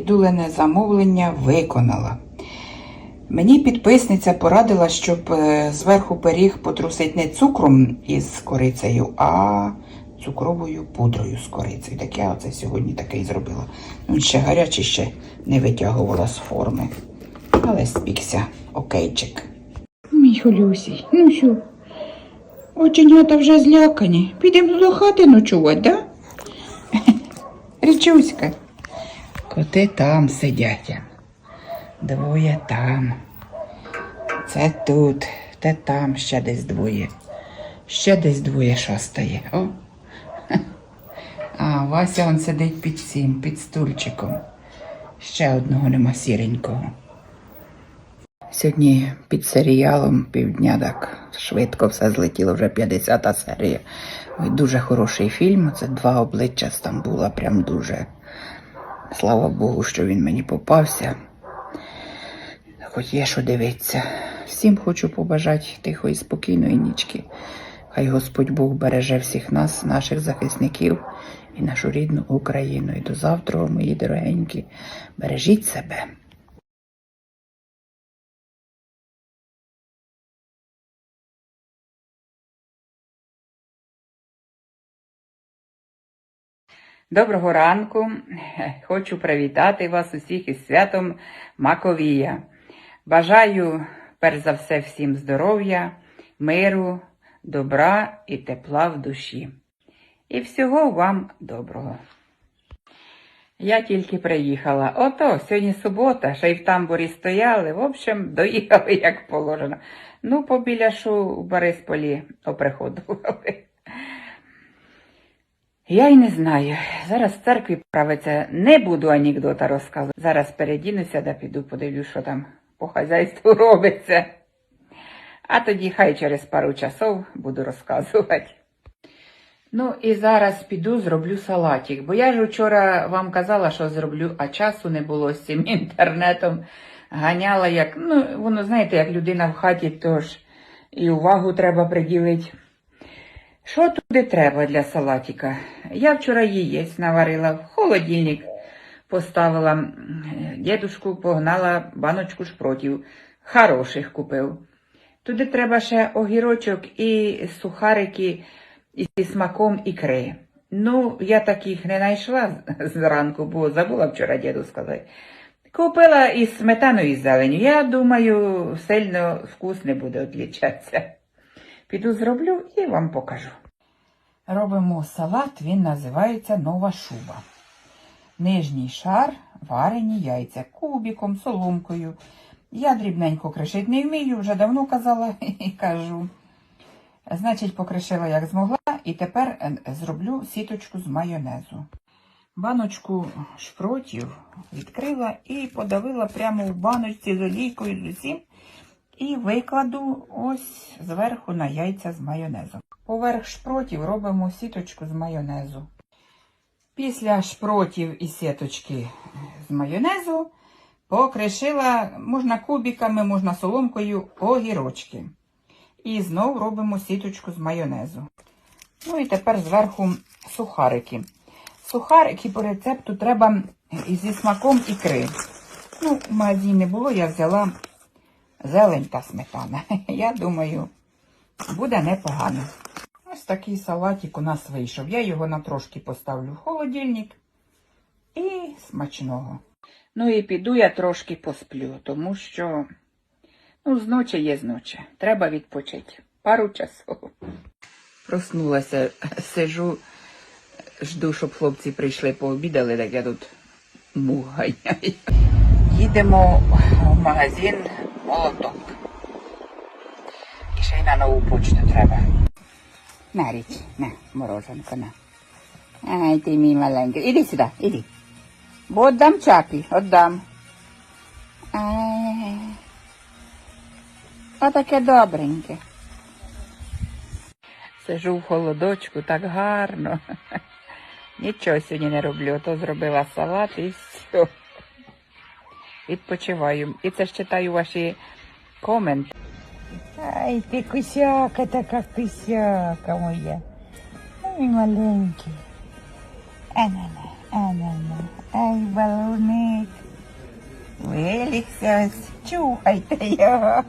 Дулене замовлення виконала. Мені підписниця порадила, щоб е, зверху пиріг потрусити не цукром із корицею, а цукровою пудрою з корицею. Так я оце сьогодні таке і зробила. Він ще гарячий, ще не витягувала з форми. Але спікся окейчик. Мій Холюсій, ну що? Оченята вже злякані. Підемо до хати ночувати, да? Річуська. Коти там сидять. Двоє там. Це тут, те там ще десь двоє. Ще десь двоє шастає. О. А Вася он сидить під цим, під стульчиком. Ще одного нема сіренького. Сьогодні під серіалом півдня так швидко все злетіло, вже 50-та серія. Дуже хороший фільм. Це два обличчя Стамбула, прям дуже. Слава Богу, що він мені попався. Хоч є що дивитися. Всім хочу побажати тихої, спокійної нічки. Хай Господь Бог береже всіх нас, наших захисників і нашу рідну Україну. І до завтра, мої дорогенькі, бережіть себе. Доброго ранку. Хочу привітати вас усіх із святом Маковія. Бажаю, перш за все, всім здоров'я, миру, добра і тепла в душі. І всього вам доброго. Я тільки приїхала. Ото, сьогодні субота, ще й в тамбурі стояли. В общем, доїхали як положено. Ну, побіляшу у Борисполі оприходували. Я й не знаю. Зараз в церкві правиться. Не буду анекдота розказувати. Зараз передінуся да піду подивлюсь, що там по хазяйству робиться. А тоді хай через пару часов буду розказувати. Ну і зараз піду зроблю салатик, бо я ж вчора вам казала, що зроблю, а часу не було з цим інтернетом. Ганяла як, ну, воно, знаєте, як людина в хаті, тож і увагу треба приділити. Що туди треба для салатика? Я вчора яєць наварила, в холодильник поставила, дідушку погнала баночку шпротів, хороших купив. Туди треба ще огірочок і сухарики зі смаком ікри. Ну, я таких не знайшла зранку, бо забула вчора діду сказати. Купила із сметаною і зеленю. Я думаю, сильно вкус не буде відлічатися. Піду зроблю і вам покажу. Робимо салат, він називається нова шуба. Нижній шар, варені яйця кубіком, соломкою. Я дрібненько кришить не вмію, вже давно казала і кажу. Значить, покришила як змогла, і тепер е, зроблю сіточку з майонезу. Баночку шпротів відкрила і подавила прямо в баночці з олійкою з усім. І викладу ось зверху на яйця з майонезом. Поверх шпротів робимо сіточку з майонезу. Після шпротів і сіточки з майонезу покришила, можна кубиками, можна соломкою, огірочки. І знов робимо сіточку з майонезу. Ну і тепер зверху сухарики. Сухарики по рецепту треба зі смаком ікри. Ну, в магазині не було, я взяла зелень та сметана. Я думаю, буде непогано. Ось такий салатик у нас вийшов. Я його на трошки поставлю в холодильник і смачного. Ну і піду я трошки посплю, тому що ну, зночі є зночі. Треба відпочити. Пару часов. Проснулася, сижу, жду, щоб хлопці прийшли пообідали, так я тут мух. Їдемо в магазин І ще й на нову почту треба. На річ, на, мороженко, на. Ай, ти мій маленький. Іди сюди, іди. Бо віддам чапі, віддам. Ай. Отаке добреньке. Сижу в холодочку, так гарно. Нічого сьогодні не роблю, то зробила салат і все. Відпочиваю. І це ж читаю ваші коменти. Ай, ти кусяка, така кусяка моя. Ай, маленький. А, на, на. Ана-на. Ай, балуник. Вилігся ось. Чухайте його.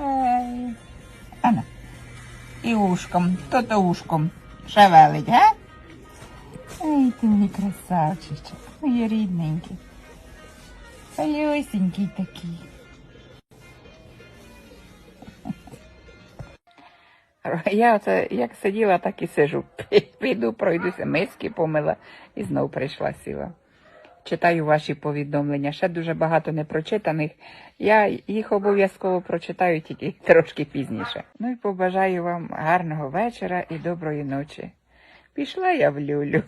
Ай. Ана. І ушком. Хто то ушком шевелить, га? Ай, ти мій красавчичок. Мої рідненький. Малюсенький такий. Я оце як сиділа, так і сижу. Піду, пройдуся, миски помила і знов прийшла сіла. Читаю ваші повідомлення. Ще дуже багато непрочитаних. Я їх обов'язково прочитаю тільки трошки пізніше. Ну і побажаю вам гарного вечора і доброї ночі. Пішла я в люлю.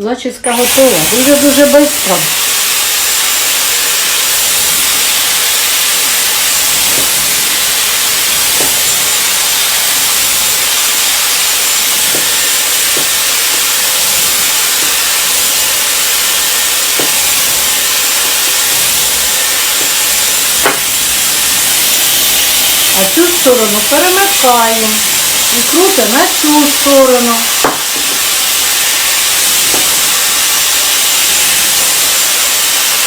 Зачіска готова. Дуже-дуже швидко. А цю сторону перемикаємо і крутимо на цю сторону.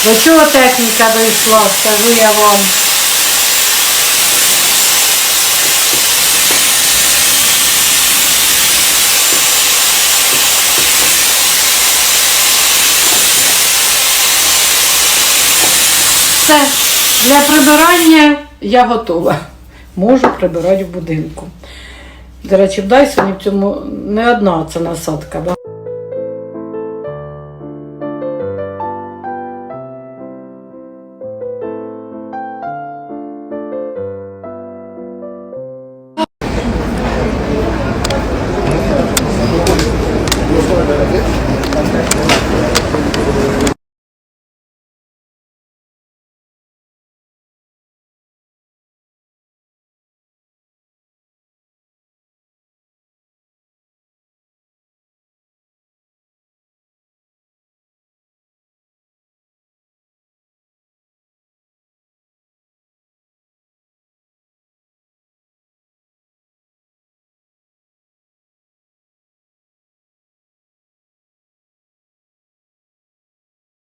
До чого техніка дійшла, скажу я вам. Все, для прибирання я готова. Можу прибирати в будинку. До речі, в Дайсоні в цьому не одна ця насадка.